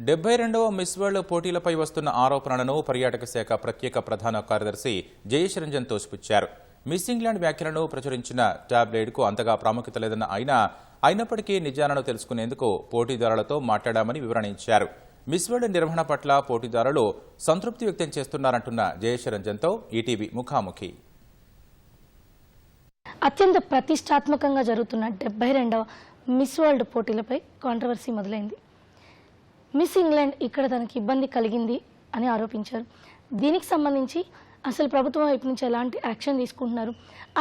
డెబ్బై రెండవ Miss World పోటీలపై వస్తున్న ఆరోపణలను పర్యాటక శాఖ ప్రత్యేక ప్రధాన కార్యదర్శి జయేష్ రంజన్ తోసిపుచ్చారు. మిస్ ఇంగ్లాండ్ వ్యాఖ్యలను ప్రచురించిన టాబ్లెట్కు అంతగా ప్రాముఖ్యత లేదన్న ఆయన అయినప్పటికీ నిజాలను తెలుసుకునేందుకు పోటీదారులతో మాట్లాడామని వివరణించారు. మిస్ వరల్డ్ నిర్వహణ పట్ల పోటీదారులు సంతృప్తి వ్యక్తం చేస్తున్నారంటున్న జయేష్ రంజన్తో ఈటీవీ ముఖాముఖి. అత్యంత ప్రతిష్టాత్మకంగా జరుగుతున్న డెబ్బై రెండవ మిస్ వరల్డ్ పోటీలపై కాంట్రవర్సీ మొదలైంది. మిస్ ఇంగ్లాండ్ ఇక్కడ తనకి ఇబ్బంది కలిగింది అని ఆరోపించారు. దీనికి సంబంధించి అసలు ప్రభుత్వం వైపు నుంచి ఎలాంటి యాక్షన్ తీసుకుంటున్నారు?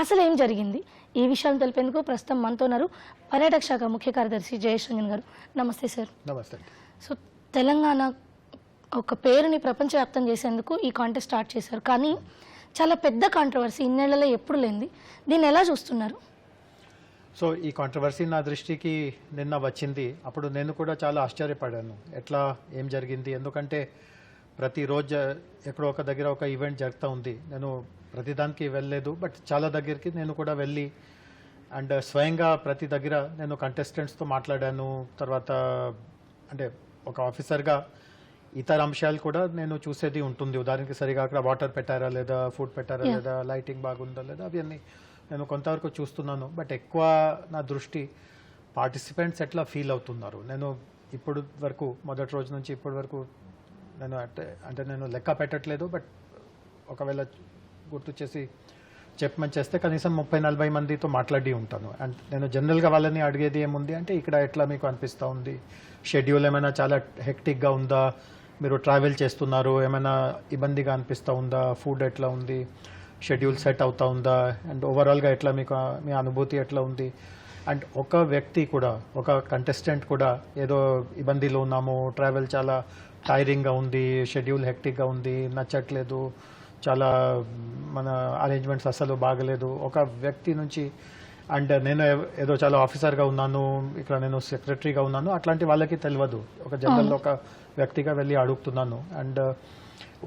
అసలు ఏం జరిగింది? ఈ విషయాలను తెలిపేందుకు ప్రస్తుతం మనతో ఉన్నారు పర్యాటక శాఖ ముఖ్య కార్యదర్శి జయేష్ రంజన్ గారు. నమస్తే సార్. నమస్తే సో తెలంగాణ ఒక పేరుని ప్రపంచవ్యాప్తం చేసేందుకు ఈ కాంటెస్ట్ స్టార్ట్ చేశారు. కానీ చాలా పెద్ద కాంట్రవర్సీ ఇన్నేళ్ళలో ఎప్పుడు లేనిది. దీన్ని ఎలా చూస్తున్నారు? సో ఈ కాంట్రవర్సీ నా దృష్టికి నిన్న వచ్చింది. అప్పుడు నేను కూడా చాలా ఆశ్చర్యపడాను. ఎట్లా ఏం జరిగింది? ఎందుకంటే ప్రతిరోజు ఎక్కడో ఒక దగ్గర ఒక ఈవెంట్ జరుగుతూ ఉంది. నేను ప్రతిదానికి వెళ్ళలేదు. బట్ చాలా దగ్గరికి నేను కూడా వెళ్ళి అండ్ స్వయంగా ప్రతి దగ్గర నేను కంటెస్టెంట్స్తో మాట్లాడాను. తర్వాత అంటే ఒక ఆఫీసర్గా ఇతర అంశాలు కూడా నేను చూసేది ఉంటుంది. ఉదాహరణకి సరిగా అక్కడ వాటర్ పెట్టారా లేదా ఫుడ్ పెట్టారా. లేదా లైటింగ్ బాగుందా లేదా అవన్నీ. నేను కొంతవరకు చూస్తున్నాను బట్ ఎక్కువ నా దృష్టి పార్టిసిపెంట్స్ ఎట్లా ఫీల్ అవుతున్నారు? నేను ఇప్పుడు వరకు మొదటి రోజు నుంచి ఇప్పటి వరకు నేను అంటే అంటే నేను లెక్క పెట్టట్లేదు బట్ ఒకవేళ గుర్తు చేసి చెప్పమని చేస్తే కనీసం ముప్పై నలభై మందితో మాట్లాడి ఉంటాను. అండ్ నేను జనరల్గా వాళ్ళని అడిగేది ఏముంది అంటే ఇక్కడ ఎట్లా మీకు అనిపిస్తూ ఉంది? షెడ్యూల్ ఏమైనా చాలా హెక్టిక్గా ఉందా? మీరు ట్రావెల్ చేస్తున్నారు ఏమైనా ఇబ్బందిగా అనిపిస్తూ ఉందా? ఫుడ్ ఎట్లా ఉంది? షెడ్యూల్ సెట్ అవుతా ఉందా? అండ్ ఓవరాల్గా ఎట్లా మీకు మీ అనుభూతి ఎట్లా ఉంది? అండ్ ఒక వ్యక్తి కూడా ఒక కంటెస్టెంట్ కూడా ఏదో ఇబ్బందిలో ఉన్నాము ట్రావెల్ చాలా టైరింగ్గా ఉంది షెడ్యూల్ హెక్టిక్గా ఉంది నచ్చట్లేదు చాలా మన అరేంజ్మెంట్స్ అసలు బాగలేదు. ఒక వ్యక్తి నుంచి అండ్ నేను ఏదో చాలా ఆఫీసర్గా ఉన్నాను ఇక్కడ నేను సెక్రటరీగా ఉన్నాను అట్లాంటి వాళ్ళకి తెలియదు. ఒక జనరల్ ఒక వ్యక్తిగా వెళ్ళి అడుగుతున్నాను. అండ్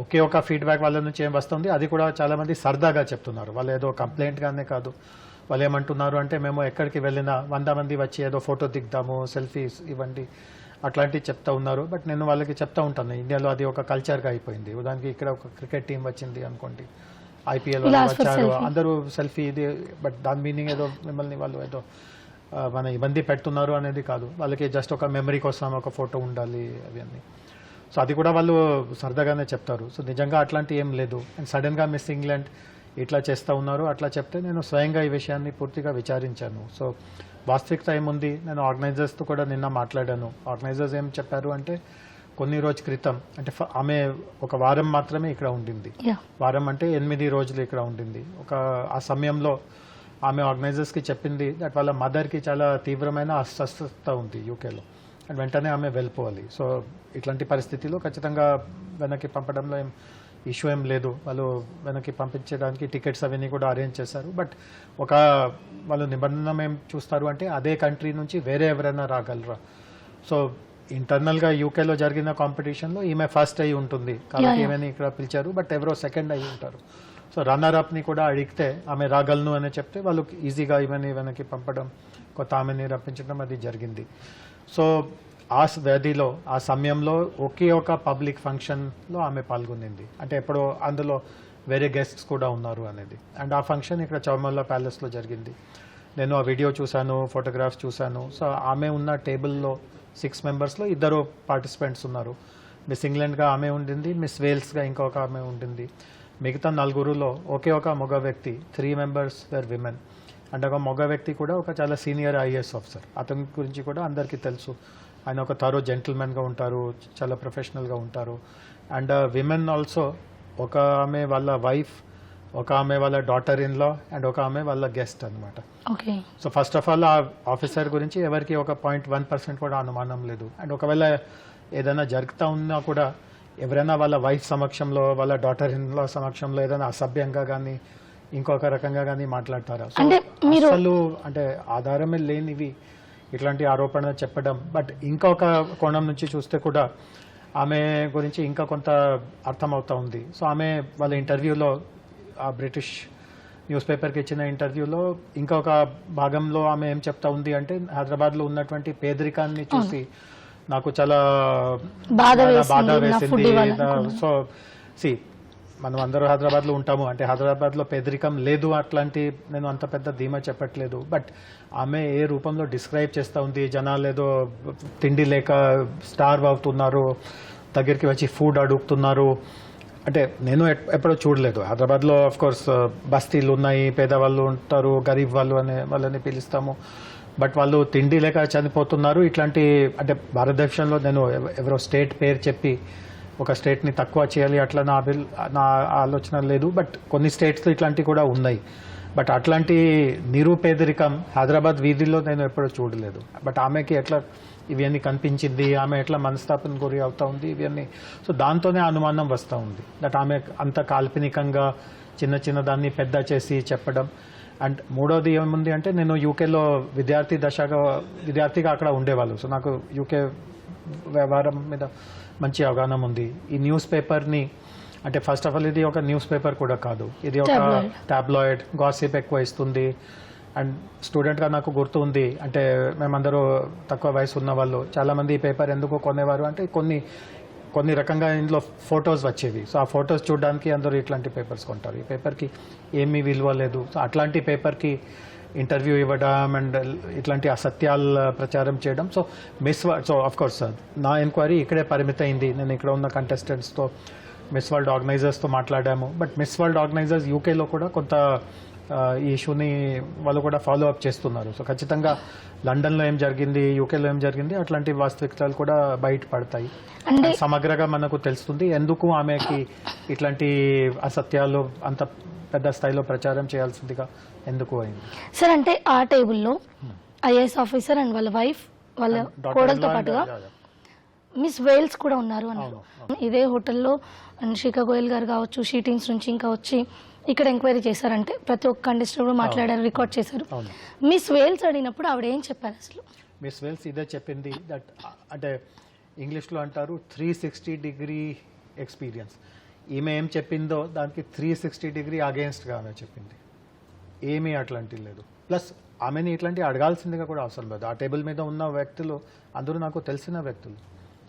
ఒకే ఒక ఫీడ్బ్యాక్ వాళ్ళ నుంచి ఏం వస్తుంది? అది కూడా చాలా మంది సరదాగా చెప్తున్నారు. వాళ్ళు ఏదో కంప్లైంట్ గానే కాదు. వాళ్ళు ఏమంటున్నారు అంటే మేము ఎక్కడికి వెళ్ళినా వంద మంది వచ్చి ఏదో ఫోటో దిగుతాము సెల్ఫీస్ ఇవ్వండి అట్లాంటివి చెప్తా ఉన్నారు. బట్ నేను వాళ్ళకి చెప్తా ఉంటాను. ఇండియాలో అది ఒక కల్చర్గా అయిపోయింది. ఉదాహరణకి ఇక్కడ ఒక క్రికెట్ టీం వచ్చింది అనుకోండి. ఐపీఎల్ వచ్చారు. అందరూ సెల్ఫీ ఇది. బట్ దాని మీనింగ్ ఏదో మిమ్మల్ని వాళ్ళు ఏదో మన ఇబ్బంది పెడుతున్నారు అనేది కాదు. వాళ్ళకి జస్ట్ ఒక మెమరీ కోసం ఒక ఫోటో ఉండాలి అవన్నీ సో అది కూడా వాళ్ళు సరదాగానే చెప్తారు. సో నిజంగా అట్లాంటి ఏం లేదు. అండ్ సడన్గా మిస్ ఇంగ్లాండ్ ఇట్లా చేస్తూ ఉన్నారు అట్లా చెప్తే నేను స్వయంగా ఈ విషయాన్ని పూర్తిగా విచారించాను. సో వాస్తవికత ఏముంది? నేను ఆర్గనైజర్స్తో కూడా నిన్న మాట్లాడాను. ఆర్గనైజర్స్ ఏం చెప్పారు అంటే కొన్ని రోజు క్రితం అంటే ఆమె ఒక వారం మాత్రమే ఇక్కడ ఉండింది. వారం అంటే ఎనిమిది రోజులు ఇక్కడ ఉండింది. ఒక ఆ సమయంలో ఆమె ఆర్గనైజర్స్కి చెప్పింది దట్ వాళ్ళ మదర్కి చాలా తీవ్రమైన అస్వస్థత ఉంది యూకేలో. అండ్ వెంటనే ఆమె వెళ్ళిపోవాలి. సో ఇట్లాంటి పరిస్థితిలో ఖచ్చితంగా వెనక్కి పంపడంలో ఏం ఇష్యూ ఏం లేదు. వాళ్ళు వెనక్కి పంపించడానికి టికెట్స్ అవన్నీ కూడా అరేంజ్ చేశారు. బట్ ఒక వాళ్ళు నిబంధన ఏం చూస్తారు అంటే అదే కంట్రీ నుంచి వేరే ఎవరైనా రాగలరా? సో ఇంటర్నల్గా యూకేలో జరిగిన కాంపిటీషన్లో ఈమె ఫస్ట్ అయి ఉంటుంది. కాబట్టి. ఈమెని ఇక్కడ పిలిచారు. బట్ ఎవరో సెకండ్ అయి ఉంటారు. సో రన్నర్ అప్ని కూడా అడిగితే ఆమె రాగలను అని చెప్తే వాళ్ళు ఈజీగా ఈమెని వెనక్కి పంపడం కొత్త ఆమెని రప్పించడం అది జరిగింది. సో ఆ స- వ్యధిలో ఆ సమయంలో ఒకే ఒక పబ్లిక్ ఫంక్షన్లో ఆమె పాల్గొనింది. అంటే ఎప్పుడో అందులో వేరే గెస్ట్స్ కూడా ఉన్నారు అనేది. అండ్ ఆ ఫంక్షన్ ఇక్కడ చౌమల్లా ప్యాలెస్లో జరిగింది. నేను ఆ వీడియో చూశాను ఫోటోగ్రాఫ్స్ చూశాను. సో ఆమె ఉన్న టేబుల్లో సిక్స్ మెంబర్స్లో ఇద్దరు పార్టిసిపెంట్స్ ఉన్నారు. మిస్ ఇంగ్లాండ్గా ఆమె ఉండింది మిస్ వేల్స్గా ఇంకొక ఆమె ఉండింది. మిగతా నలుగురులో ఒకే ఒక మగ వ్యక్తి three members were women. And ఒక మగ వ్యక్తి కూడా ఒక చాలా సీనియర్ ఐఏఎస్ ఆఫీసర్ అతని గురించి కూడా అందరికీ తెలుసు. ఆయన ఒక తారో జెంటిల్మెన్గా ఉంటారు చాలా ప్రొఫెషనల్గా ఉంటారు. అండ్ విమెన్ ఆల్సో ఒక ఆమె వాళ్ళ వైఫ్ ఒక ఆమె వాళ్ళ డాటర్ ఇన్ లా అండ్ ఒక ఆమె వాళ్ళ గెస్ట్ అన్నమాట. Okay. So first of all ఆ ఆఫీసర్ గురించి ఎవరికి ఒక పాయింట్ వన్ పర్సెంట్ కూడా అనుమానం లేదు. అండ్ ఒకవేళ ఏదైనా జరుగుతూ ఉన్నా కూడా ఎవరైనా వాళ్ళ వైఫ్ సమక్షంలో వాళ్ళ డాటర్ ఇన్ లా సమక్షంలో ఏదైనా అసభ్యంగా కానీ ఇంకొక రకంగా కానీ మాట్లాడతారా? అంటే మీరు- అసలు అంటే ఆధారమే లేనివి ఇట్లాంటి ఆరోపణ చెప్పడం. బట్ ఇంకొక కోణం నుంచి చూస్తే కూడా ఆమె గురించి ఇంకా కొంత అర్థమవుతా ఉంది. సో ఆమె వాళ్ళ ఇంటర్వ్యూలో ఆ బ్రిటిష్ న్యూస్ పేపర్కి ఇచ్చిన ఇంటర్వ్యూలో ఇంకొక భాగంలో ఆమె ఏం చెప్తా ఉంది అంటే హైదరాబాద్లో ఉన్నటువంటి పేదరికాన్ని చూసి నాకు చాలా బాధ వేసింది. సో సి మనం అందరూ హైదరాబాద్లో ఉంటాము. అంటే హైదరాబాద్లో పేదరికం లేదు అట్లాంటి నేను అంత పెద్ద ధీమా చెప్పట్లేదు. బట్ ఆమె ఏ రూపంలో డిస్క్రైబ్ చేస్తూ ఉంది జనాలు ఏదో తిండి లేక స్టార్వ్ అవుతున్నారు దగ్గరికి వచ్చి ఫుడ్ అడుగుతున్నారు. అంటే నేను ఎప్- చూడలేదు. హైదరాబాద్లో ఆఫ్కోర్స్ బస్తీలు ఉన్నాయి పేదవాళ్ళు ఉంటారు గరీబ్ వాళ్ళు అనే వాళ్ళని పిలుస్తాము. బట్ వాళ్ళు తిండి లేక చనిపోతున్నారు. ఇట్లాంటి అంటే భారతదేశంలో నేను ఎవరో స్టేట్ పేరు చెప్పి ఒక స్టేట్ని తక్కువ చేయాలి అట్లా నా అభిల్ నా ఆలోచన లేదు. బట్ కొన్ని స్టేట్స్లో ఇట్లాంటివి కూడా ఉన్నాయి. బట్ అట్లాంటి నిరుపేదరికం హైదరాబాద్ వీధిలో నేను ఎప్పుడూ చూడలేదు. బట్ ఆమెకి ఎట్లా ఇవన్నీ కనిపించింది ఆమె ఎట్లా మనస్తాపన గురి అవుతా ఉంది ఇవన్నీ. సో దాంతోనే అనుమానం వస్తూ ఉంది. దట్ ఆమె అంత కాల్పనికంగా చిన్న చిన్న దాన్ని పెద్ద చేసి చెప్పడం. అండ్ మూడోది ఏముంది అంటే నేను యూకేలో విద్యార్థి దశగా విద్యార్థిగా అక్కడ ఉండేవాళ్ళు. సో నాకు యూకే వ్యవహారం మీద మంచి అవగాహన ఉంది. ఈ న్యూస్ పేపర్ని అంటే ఫస్ట్ ఆఫ్ ఆల్ ఇది ఒక న్యూస్ పేపర్ కూడా కాదు. ఇది ఒక. టాబ్లాయిడ్ గాసిప్ ఎక్కువ ఇస్తుంది. అండ్ స్టూడెంట్గా నాకు గుర్తు ఉంది. అంటే మేమందరూ తక్కువ వయసు ఉన్న వాళ్ళు. చాలామంది ఈ పేపర్ ఎందుకు కొనేవారు అంటే కొన్ని కొన్ని రకంగా ఇందులో ఫొటోస్ వచ్చేవి. సో ఆ ఫొటోస్ చూడడానికి అందరూ ఇట్లాంటి పేపర్స్ కొంటారు. ఈ పేపర్కి ఏమీ విలువ లేదు. సో అట్లాంటి పేపర్కి ఇంటర్వ్యూ ఇవ్వడం అండ్ ఇట్లాంటి అసత్యాల ప్రచారం చేయడం. So miss so of course నా ఎంక్వైరీ ఇక్కడే పరిమిత అయింది నేను ఇక్కడ ఉన్న కంటెస్టెంట్స్తో మిస్ వరల్డ్ ఆర్గనైజర్స్తో మాట్లాడాము. బట్ మిస్ వరల్డ్ ఆర్గనైజర్స్ యూకేలో కూడా కొంత ఈ ఇష్యూని వాళ్ళు కూడా ఫాలో అప్ చేస్తున్నారు. సో ఖచ్చితంగా లండన్లో ఏం జరిగింది యూకేలో ఏం జరిగింది అట్లాంటి వాస్తవికతలు కూడా బయటపడతాయి. సమగ్రగా మనకు తెలుస్తుంది ఎందుకు ఆమెకి ఇట్లాంటి అసత్యాలు అంత పెద్ద స్థాయిలో ప్రచారం చేయాల్సిందిగా ఎందుకు అయింది సార్ అంటే ఆ టేబుల్లో ఐఏఎస్ ఆఫీసర్ అండ్ వాళ్ళ వైఫ్ వాళ్ళ కోడలతో పాటుగా. మిస్ వేల్స్ కూడా ఉన్నారు అన్నారు. ఇదే హోటల్లో శిఖా గోయల్ గారు కావచ్చు షీటింగ్స్ నుంచి ఇంకా వచ్చి ఇక్కడ ఎంక్వైరీ చేశారంటే ప్రతి ఒక్క కంటెస్టెంట్ కూడా మాట్లాడారు రికార్డ్ చేశారు. మిస్ వేల్స్ అడిగినప్పుడు ఆవిడ ఏం చెప్పారు అసలు? మిస్ వెల్స్ ఇదే చెప్పింది దట్ అంటే ఇంగ్లీష్లో అంటారు త్రీ సిక్స్టీ డిగ్రీ ఎక్స్పీరియన్స్. ఈమె ఏం చెప్పిందో దానికి త్రీ సిక్స్టీ డిగ్రీ అగేన్స్ట్గా ఆమె చెప్పింది. ఏమీ అట్లాంటివి లేదు. ప్లస్ ఆమెని ఇట్లాంటి అడగాల్సిందిగా కూడా అవసరం లేదు. ఆ టేబుల్ మీద ఉన్న వ్యక్తులు అందరూ నాకు తెలిసిన వ్యక్తులు.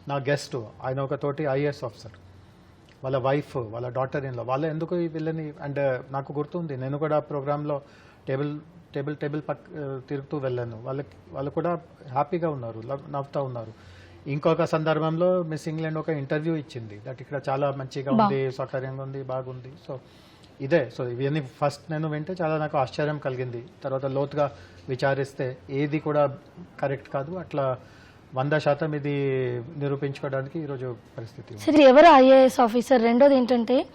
నా గెస్ట్ ఆయన ఒక తోటి ఐఏఎస్ ఆఫీసర్ వాళ్ళ వైఫ్ వాళ్ళ డాటర్ ఇన్లో వాళ్ళు ఎందుకు వీళ్ళని అండ్ నాకు గుర్తుంది నేను కూడా ప్రోగ్రాంలో టేబుల్ టేబుల్ టేబుల్ పక్ తిరుగుతూ వెళ్ళాను. వాళ్ళకి వాళ్ళు కూడా హ్యాపీగా ఉన్నారు లవ్- నవ్వుతూ ఉన్నారు. ఇంకొక సందర్భంలో మిస్ ఇంగ్లాండ్ ఒక ఇంటర్వ్యూ ఇచ్చింది. దట్ ఇక్కడ చాలా మంచిగా ఉంది సౌకర్యంగా ఉంది బాగుంది. సో ఇదే సో ఇవన్నీ ఫస్ట్ నేను వింటే చాలా నాకు ఆశ్చర్యం కలిగింది. తర్వాత లోతుగా విచారిస్తే ఏది కూడా కరెక్ట్ కాదు అట్లా వంద శాతం ఇది నిరూపించుకోవడానికి ఈరోజు పరిస్థితి. సరే ఎవరు ఐఏఎస్ ఆఫీసర్? రెండోది ఏంటంటే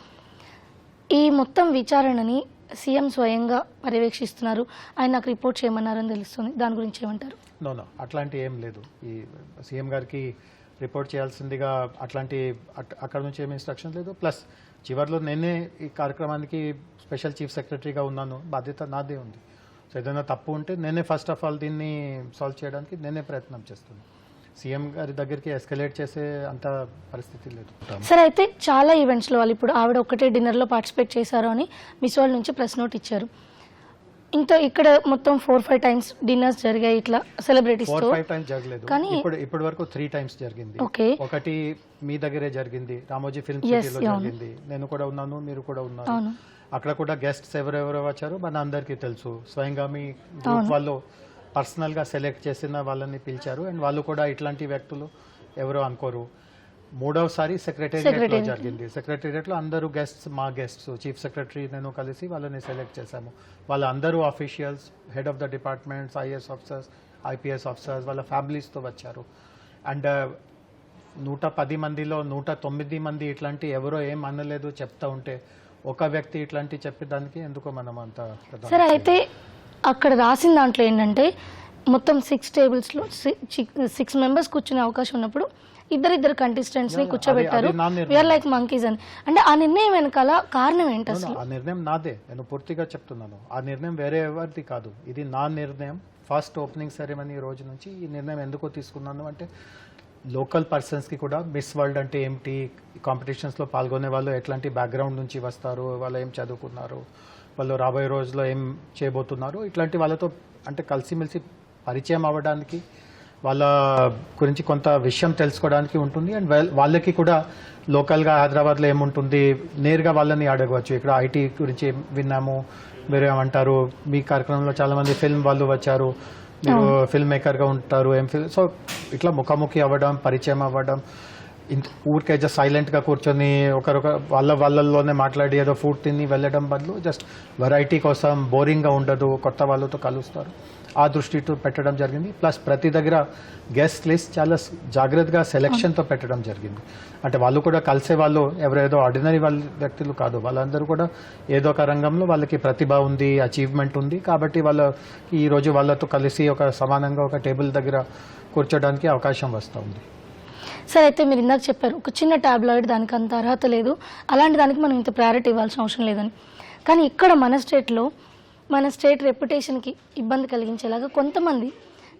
ఈ మొత్తం విచారణని సీఎం స్వయంగా పర్యవేక్షిస్తున్నారు. ఆయన నాకు రిపోర్ట్ చేయమన్నారని తెలుస్తుంది. దాని గురించి ఏమంటారు? నో నో అట్లాంటి ఏం లేదు. ఈ సీఎం గారికి రిపోర్ట్ చేయాల్సిందిగా అట్లాంటి అట్- అక్కడ నుంచి ఏమి ఇన్స్ట్రక్షన్ లేదు. ప్లస్ చివరిలో నేనే ఈ కార్యక్రమానికి స్పెషల్ చీఫ్ సెక్రటరీగా ఉన్నాను. బాధ్యత నాదే ఉంది. సో ఏదైనా తప్పు ఉంటే నేనే ఫస్ట్ ఆఫ్ ఆల్ దీన్ని సాల్వ్ చేయడానికి నేనే ప్రయత్నం చేస్తున్నాను సీఎం గారి దగ్గరికి ఎస్కలేట్ చేసే అంత పరిస్థితి లేదు. సరే అయితే చాలా ఈవెంట్స్లో వాళ్ళు ఇప్పుడు ఆవిడ ఒకటే డిన్నర్లో పార్టిసిపేట్ చేశారు అని మిస్ వాళ్ళ నుంచి ప్రెస్ నోట్ ఇచ్చారు. ఇంకా ఇక్కడ మొత్తం ఫోర్ ఫైవ్ టైమ్స్ డిన్నర్స్ జరిగాయి ఇట్లా ఫోర్ సెలబ్రిటీస్తో ఫైవ్ టైమ్స్ జరగలేదు. కానీ- ఇప్పుడు ఇప్పటి వరకు త్రీ టైమ్స్ జరిగింది. ఓకే ఒకటి మీ దగ్గరే జరిగింది. రామోజీ ఫిల్మ్ సిటీలో. జరిగింది. నేను కూడా ఉన్నాను మీరు కూడా ఉన్నారు. అవును. అక్కడ కూడా గెస్ట్స్ ఎవరెవరు వచ్చారో మన అందరికీ తెలుసు. స్వయంగా మీ గ్రూప్ వాళ్ళు పర్సనల్గా సెలెక్ట్ చేసిన వాళ్ళని పిలిచారు. అండ్ వాళ్ళు కూడా ఇట్లాంటి వ్యక్తులు ఎవరో అనుకోరు. మూడవసారి సెక్రటేరియట్. జరిగింది. సెక్రటేరియట్లో అందరూ గెస్ట్స్ మా గెస్ట్స్ చీఫ్ సెక్రటరీ నేను కలిసి వాళ్ళని సెలెక్ట్ చేశాము. వాళ్ళ అందరూ officials head of the departments IAS officers IPS officers వాళ్ళ ఫ్యామిలీస్తో వచ్చారు. అండ్ నూట పది మందిలో నూట తొమ్మిది మంది ఇట్లాంటి ఎవరో ఏం అనలేదు చెప్తా ఉంటే ఒక వ్యక్తి ఇట్లాంటి చెప్పేదానికి ఎందుకో మనం అంత సరే అయితే అక్కడ రాసిన దాంట్లో ఏంటంటే మొత్తం సిక్స్ టేబుల్స్లో సిక్స్ మెంబర్స్ కూర్చునే అవకాశం ఉన్నప్పుడు ఇద్దరిద్దరు కంటెస్టెంట్స్ని కూర్చోబెట్టారు. వీఆర్ లైక్ మంకీస్ అని. అంటే ఆ నిర్ణయం వెనకాల కారణం ఏంటి అసలు? ఆ నిర్ణయం నాదే. నేను పూర్తిగా చెప్తున్నాను. ఆ నిర్ణయం వేరే ఎవరిది కాదు. ఇది నా నిర్ణయం. ఫస్ట్ ఓపెనింగ్ సెరమనీ రోజు నుంచి ఈ నిర్ణయం ఎందుకు తీసుకున్నాను అంటే లోకల్ పర్సన్స్కి కూడా మిస్ వరల్డ్ అంటే ఏమిటి? కాంపిటీషన్స్లో పాల్గొనే వాళ్ళు ఎట్లాంటి బ్యాక్గ్రౌండ్ నుంచి వస్తారు? వాళ్ళు ఏం చదువుకున్నారు? వాళ్ళు రాబోయే రోజుల్లో ఏం చేయబోతున్నారు? ఇట్లాంటి వాళ్ళతో అంటే కలిసిమెలిసి పరిచయం అవ్వడానికి వాళ్ళ గురించి కొంత విషయం తెలుసుకోవడానికి ఉంటుంది. అండ్ వాళ్ళకి కూడా లోకల్గా హైదరాబాద్లో ఏముంటుంది? నేరుగా వాళ్ళని అడగవచ్చు. ఇక్కడ ఐటీ గురించి విన్నాము. మీరు ఏమంటారు? మీ కార్యక్రమంలో చాలా మంది ఫిల్మ్ వాళ్ళు వచ్చారు. మీరు ఫిల్మ్ మేకర్గా ఉంటారు. ఏం ఫిల్ సో ఇట్లా ముఖాముఖి అవ్వడం పరిచయం అవ్వడం ఊరికే జస్ట్ సైలెంట్గా కూర్చొని ఒకరొక వాళ్ళ వాళ్ళల్లోనే మాట్లాడి ఏదో ఫుడ్ తిని వెళ్ళడం బదులు జస్ట్ వెరైటీ కోసం బోరింగ్గా ఉండదు. కొత్త వాళ్ళతో కలుస్తారు. ఆ దృష్టితో పెట్టడం జరిగింది. ప్లస్ ప్రతి దగ్గర గెస్ట్ లిస్ట్ చాలా జాగ్రత్తగా సెలెక్షన్తో పెట్టడం జరిగింది. అంటే వాళ్ళు కూడా కలిసే వాళ్ళు ఎవరేదో ఆర్డినరీ వాళ్ళ వ్యక్తులు కాదు. వాళ్ళందరూ కూడా ఏదో ఒక రంగంలో వాళ్ళకి ప్రతిభ ఉంది అచీవ్మెంట్ ఉంది. కాబట్టి వాళ్ళ ఈ రోజు వాళ్ళతో కలిసి ఒక సమానంగా ఒక టేబుల్ దగ్గర కూర్చోడానికి అవకాశం వస్తూ ఉంది. సరే అయితే మీరు ఇందాక చెప్పారు ఒక చిన్న టాబ్లాయిడ్ దానికి అంత అర్హత లేదు. అలాంటి దానికి మనం ఇంత ప్రయారిటీ ఇవ్వాల్సిన అవసరం లేదని. కానీ ఇక్కడ మన స్టేట్లో మన స్టేట్ రెప్యుటేషన్కి ఇబ్బంది కలిగించేలాగా కొంతమంది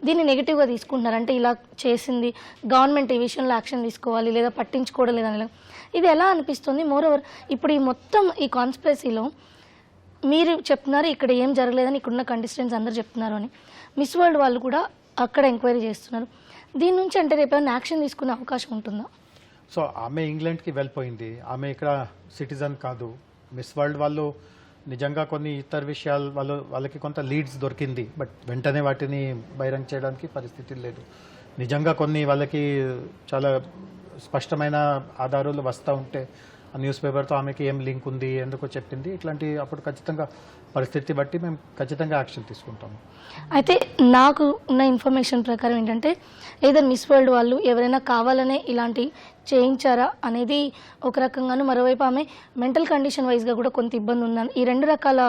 దీన్ని నెగిటివ్గా తీసుకుంటున్నారు. అంటే ఇలా చేసింది గవర్నమెంట్ ఈ విషయంలో యాక్షన్ తీసుకోవాలి లేదా పట్టించుకోవడం లేదని ఇది ఎలా అనిపిస్తుంది? మోర్ ఓవర్ ఇప్పుడు ఈ మొత్తం ఈ కాన్స్పిరసీలో మీరు చెప్తున్నారు ఇక్కడ ఏం జరగలేదని ఇక్కడున్న కంటెస్టెంట్స్ అందరు చెప్తున్నారు అని. మిస్ వరల్డ్ వాళ్ళు కూడా అక్కడ ఎంక్వైరీ చేస్తున్నారు. దీని నుంచి అంటే రేపు ఏమైనా యాక్షన్ తీసుకునే అవకాశం ఉంటుందా? సో ఆమె ఇంగ్లాండ్కి వెళ్ళిపోయింది. ఆమె ఇక్కడ సిటిజన్ కాదు. మిస్ వరల్డ్ వాళ్ళు నిజంగా కొన్ని ఇతర విషయాలు వాళ్ళు వాళ్ళకి కొంత లీడ్స్ దొరికింది బట్ వెంటనే వాటిని బహిరంగ చేయడానికి పరిస్థితి లేదు. నిజంగా కొన్ని వాళ్ళకి చాలా స్పష్టమైన ఆధారాలు వస్తూ ఉంటే న్యూస్ పేపర్తో ఆమెకి ఏం లింక్ ఉంది ఎందుకో చెప్పింది. ఇట్లాంటి అప్పుడు ఖచ్చితంగా పరిస్థితి బట్టి మేము ఖచ్చితంగా యాక్షన్ తీసుకుంటాము. అయితే నాకు ఉన్న ఇన్ఫర్మేషన్ ప్రకారం ఏంటంటే ఏదైనా మిస్ వరల్డ్ వాళ్ళు ఎవరైనా కావాలనే ఇలాంటి చేయించారా అనేది ఒక రకంగాను మరోవైపు ఆమె మెంటల్ కండిషన్ వైజ్గా కూడా కొంత ఇబ్బంది ఉందని ఈ రెండు రకాల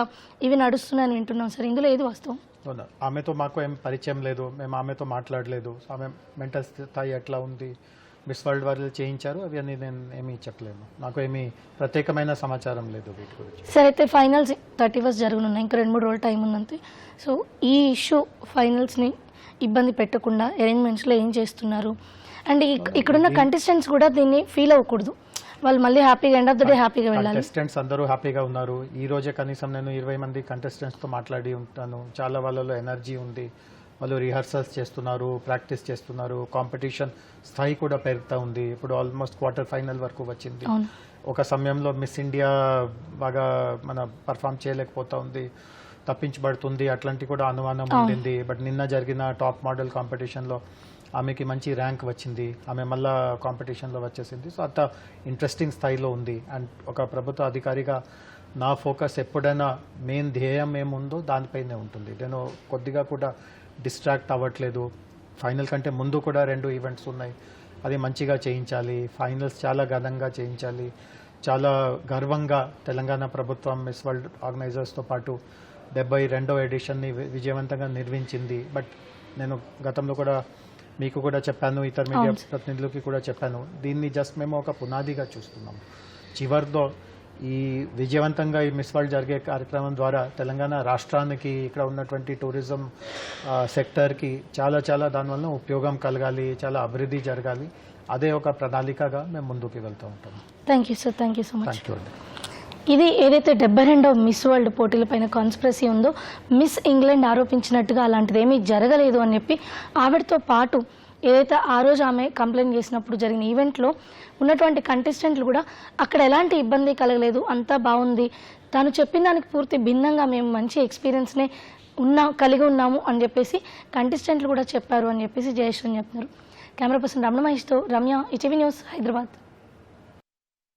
ఇవి నడుస్తున్నాయని వింటున్నాం సార్. ఇందులో ఏది వాస్తవం? అవునా. ఆమెతో మాకు ఏం పరిచయం లేదు. మేము ఆమెతో మాట్లాడలేదు. ఆమె మెంటల్ స్థాయి ఎట్లా ఉంది? మిస్ వరల్డ్ వాళ్ళు చేయించారు. అవి అని నేను ఏమీ చెప్పలేను నాకు ఏమీ ప్రత్యేకమైన సమాచారం లేదు వీటి గురించి. సరే అయితే ఫైనల్స్ థర్టీ ఫస్ట్ జరగనున్నాయి. ఇంకా రెండు మూడు రోజులు టైం ఉందంతే సో ఈ ఇష్యూ ఫైనల్స్ని ఇబ్బంది పెట్టకుండా అరేంజ్మెంట్స్లో ఏం చేస్తున్నారు? అండ్ ఇక్- ఇక్కడున్న కంటెస్టెంట్స్ కూడా దీన్ని ఫీల్ అవ్వకూడదు. వాళ్ళు మళ్ళీ హ్యాపీగా ఎండ్ ఆఫ్ ద డే హ్యాపీగా వెళ్ళాలి. కంటెస్టెంట్స్ అందరూ హ్యాపీగా ఉన్నారు. ఈ రోజే కనీసం నేను ఇరవై మంది కంటెస్టెంట్స్తో మాట్లాడి ఉంటాను. చాలా వాళ్ళలో ఎనర్జీ ఉంది. వాళ్ళు రిహర్సల్స్ చేస్తున్నారు ప్రాక్టీస్ చేస్తున్నారు కాంపిటీషన్ స్థాయి కూడా పెరుగుతూ ఉంది. ఇప్పుడు ఆల్మోస్ట్ క్వార్టర్ ఫైనల్ వరకు వచ్చింది. ఒక సమయంలో మిస్ ఇండియా బాగా మన పర్ఫామ్ చేయలేకపోతా ఉంది తప్పించబడుతుంది అట్లాంటి కూడా అనుమానం ఉండింది. బట్ నిన్న జరిగిన టాప్ మోడల్ కాంపిటీషన్లో ఆమెకి మంచి ర్యాంక్ వచ్చింది. ఆమె మళ్ళా కాంపిటీషన్లో వచ్చేసింది. సో అంత ఇంట్రెస్టింగ్ స్థాయిలో ఉంది. అండ్ ఒక ప్రభుత్వ అధికారిగా నా ఫోకస్ ఎప్పుడైనా మెయిన్ ధ్యేయం ఏముందో దానిపైనే ఉంటుంది. నేను కొద్దిగా కూడా డిస్ట్రాక్ట్ అవ్వట్లేదు. ఫైనల్ కంటే ముందు కూడా రెండు ఈవెంట్స్ ఉన్నాయి. అది మంచిగా చేయించాలి. ఫైనల్స్ చాలా ఘనంగా చేయించాలి. చాలా గర్వంగా తెలంగాణ ప్రభుత్వం మిస్ వరల్డ్ ఆర్గనైజర్స్తో పాటు డెబ్బై రెండో ఎడిషన్ని విజయవంతంగా నిర్వహించింది బట్ నేను గతంలో కూడా మీకు కూడా చెప్పాను ఇతర మీడియా ప్రతినిధులకి కూడా చెప్పాను. దీన్ని జస్ట్ మేము ఒక పునాదిగా చూస్తున్నాం. చివరిలో ఈ విజయవంతంగా ఈ మిస్ వరల్డ్ జరిగే కార్యక్రమం ద్వారా తెలంగాణ రాష్ట్రానికి ఇక్కడ ఉన్నటువంటి టూరిజం సెక్టర్కి చాలా చాలా దానివల్ల ఉపయోగం కలగాలి చాలా అభివృద్ధి జరగాలి. అదే ఒక ప్రణాళికగా మేము ముందుకు వెళ్తూ ఉంటాం. Thank you sir thank you so much ఇది ఏదైతే డెబ్బై రెండవ మిస్ వరల్డ్ పోటీలపైన కాన్స్పిరసీ ఉందో మిస్ ఇంగ్లాండ్ ఆరోపించినట్టుగా అలాంటిది ఏమీ జరగలేదు అని చెప్పి ఆవిడతో పాటు ఏదైతే ఆ రోజు ఆమె కంప్లైంట్ చేసినప్పుడు జరిగిన ఈవెంట్లో ఉన్నటువంటి కంటెస్టెంట్లు కూడా అక్కడ ఎలాంటి ఇబ్బంది కలగలేదు అంతా బాగుంది. తను చెప్పిన దానికి పూర్తి భిన్నంగా మేము మంచి ఎక్స్పీరియన్స్నే ఉన్నా కలిగి ఉన్నాము అని చెప్పేసి కంటెస్టెంట్లు కూడా చెప్పారు అని చెప్పేసి జయేశ్వరన్ చెప్పారు కెమెరా పర్సన్ రమణ మహేష్తో రమ్య ఈటీవీ న్యూస్ హైదరాబాద్.